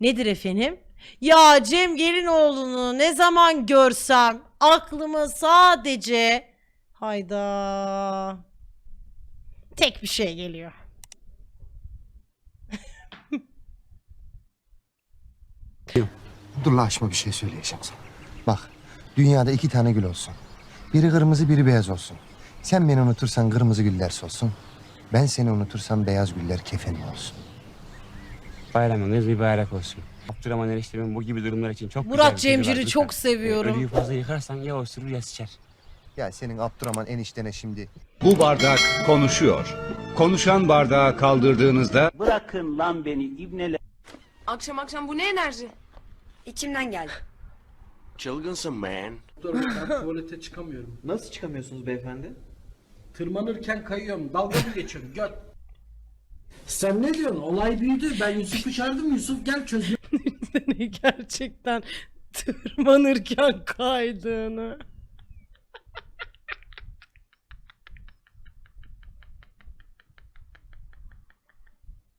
Nedir efendim? Ya Cem Gelinoğlu'nu ne zaman görsem aklıma sadece hayda tek bir şey geliyor. Dur la açma bir şey söyleyeceğim sana. Bak dünyada iki tane gül olsun. Biri kırmızı biri beyaz olsun. Sen beni unutursan kırmızı güller solsun. Ben seni unutursam beyaz güller kefenim olsun. Bayramınız mübarek olsun. Abdurrahman eniştemin bu gibi durumlar için çok Murat güzel bir var. Cemcir'i çok seviyorum. Ölüyü fazla yıkarsan ya osurur ya sıçar. Ya senin Abdurrahman eniştene şimdi Bu bardak konuşuyor. Konuşan bardağı kaldırdığınızda Bırakın lan beni ibneler. Akşam akşam bu ne enerji? İçimden geldi. Çılgınsın man. Ben tuvalete çıkamıyorum. Nasıl çıkamıyorsunuz beyefendi? Tırmanırken kayıyorum. Dalga mı geçiyorum? Göt. Sen ne diyorsun? Olay büyüdü. Ben Yusuf'u çağırdım. Yusuf gel çöz. Seni gerçekten tırmanırken kaydığını.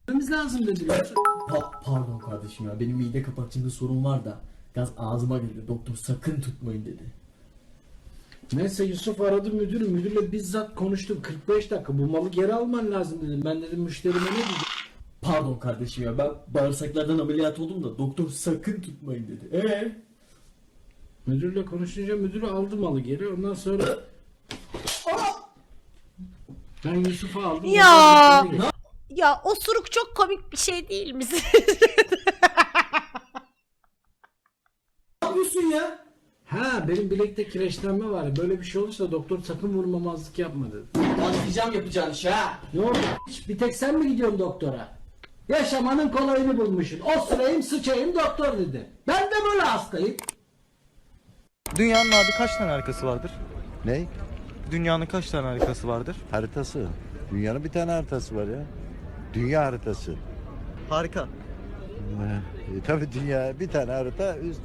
Çözmemiz lazım dedi. Yusuf. Pa- pardon kardeşim ya benim mide kapakçığımda sorun var da gaz ağzıma geldi doktor sakın tutmayın dedi. Neyse Yusuf aradı müdürü. Müdürle bizzat konuştum. 45 dakika. Bu malı geri alman lazım dedim. Ben dedim müşterime ne diyeceğim? Pardon kardeşim ya ben bağırsaklardan ameliyat oldum da doktor sakın tutmayın dedi. Ee? Müdürle konuşunca müdürü aldı malı geri. Ondan sonra... Ben Yusuf'u aldım. Ya! getirdim. Ya osuruk çok komik bir şey değil mi? Ne yapıyorsun ya? Ha benim bilekte kireçlenme var. Böyle bir şey olursa doktor sakın vurmamazlık yapma dedi. Anlayacağım yapacağın iş ha. Ne oldu? Hiç Bir tek sen mi gidiyorsun doktora? Yaşamanın kolayını bulmuşsun. O sırayım sıçayım doktor dedi. Ben de böyle hastayım. Dünyanın abi kaç tane harikası vardır? ne? Dünyanın kaç tane harikası vardır? Haritası. Dünyanın bir tane haritası var ya. Dünya haritası. Harika. E, tabii dünya bir tane harita üst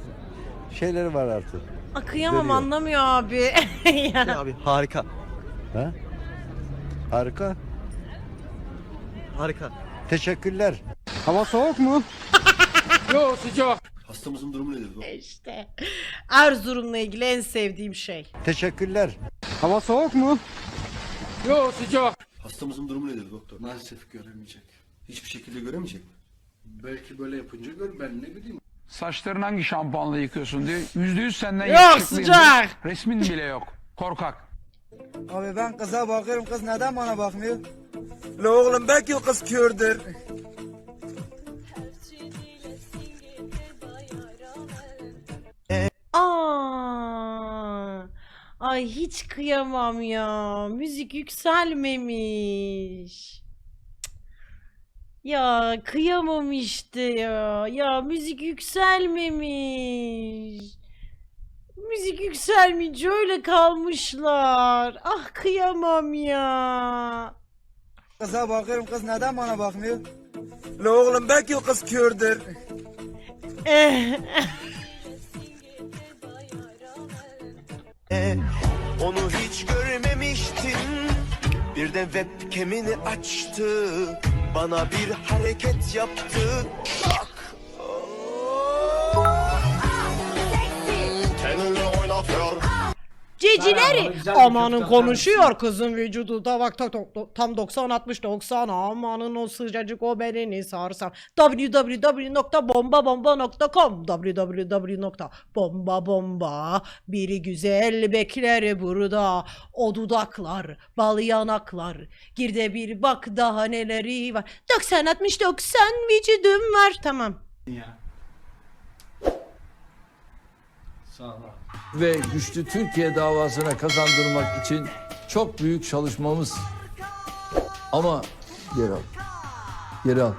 şeyleri var artık. Akıyamam Görüyor. anlamıyor abi. ya. Abi harika. Ha? Harika. Harika. Teşekkürler. Hava soğuk mu? Hastamızın durumu nedir? işte Erzurum'la ilgili en sevdiğim şey. Teşekkürler. Hava soğuk mu? Hastamızın durumu nedir doktor? Maalesef göremeyecek. Hiçbir şekilde göremeyecek mi? Belki böyle yapınca gör ben ne bileyim. Saçlarını hangi şampuanla yıkıyorsun diye yüzde yüz senden Yok, yakışıklıyım sıcak. diye Resmin bile yok. Korkak. Abi ben kıza bakıyorum kız neden bana bakmıyor? La oğlum belki o kız kördür. Aa, ay hiç kıyamam ya. Müzik yükselmemiş. Ya kıyamam işte ya. Ya müzik yükselmemiş. Müzik yükselmeyince öyle kalmışlar. Ah kıyamam ya. Kıza bakıyorum kız neden bana bakmıyor? La oğlum belki o kız kördür. Onu hiç görmemiştin. Birden webcam'ini açtı. Bana bir hareket yaptı. Bak. Tenini oynatıyor. Cicileri Bana güzel bir amanın köfte atar konuşuyor kızın vücudu. Da bak ta- ta- tam 90 60 90 amanın o sıcacık o belini sarsam www.bombabomba.com www.bombabomba biri güzel bekler burada. O dudaklar bal yanaklar. Gir de bir bak daha neleri var. 90 60 90 vücudum var. Tamam. Sağ Ve güçlü Türkiye davasına kazandırmak için çok büyük çalışmamız. Ama geri al. Geri al.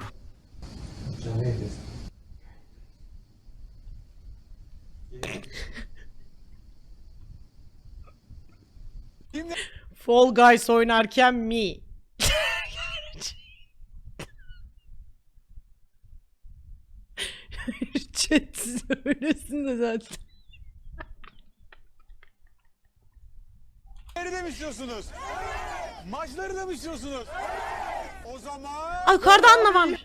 Fall Guys oynarken mi Chat siz öylesin de Galibiyetleri de mi istiyorsunuz? Evet. Maçları da mı istiyorsunuz? Evet. O zaman... Akarda anlamam.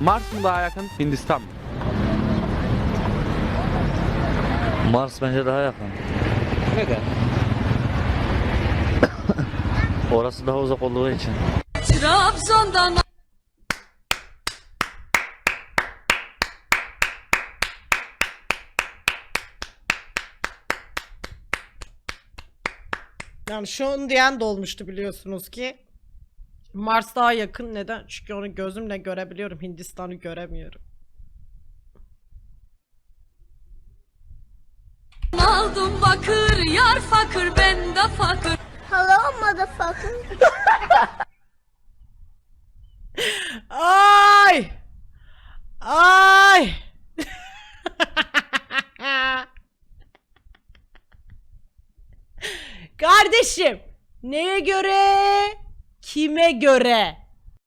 Mars mı daha yakın, Hindistan mı? Mars bence daha yakın. Neden? Orası daha uzak olduğu için. Trabzon'dan Yani şunu diyen de olmuştu biliyorsunuz ki. Mars daha yakın. Neden? Çünkü onu gözümle görebiliyorum. Hindistan'ı göremiyorum. aldım bakır yar fakir ben de fakir. Hello motherfucker. Ay! Ay! Kardeşim, neye göre? Kime göre?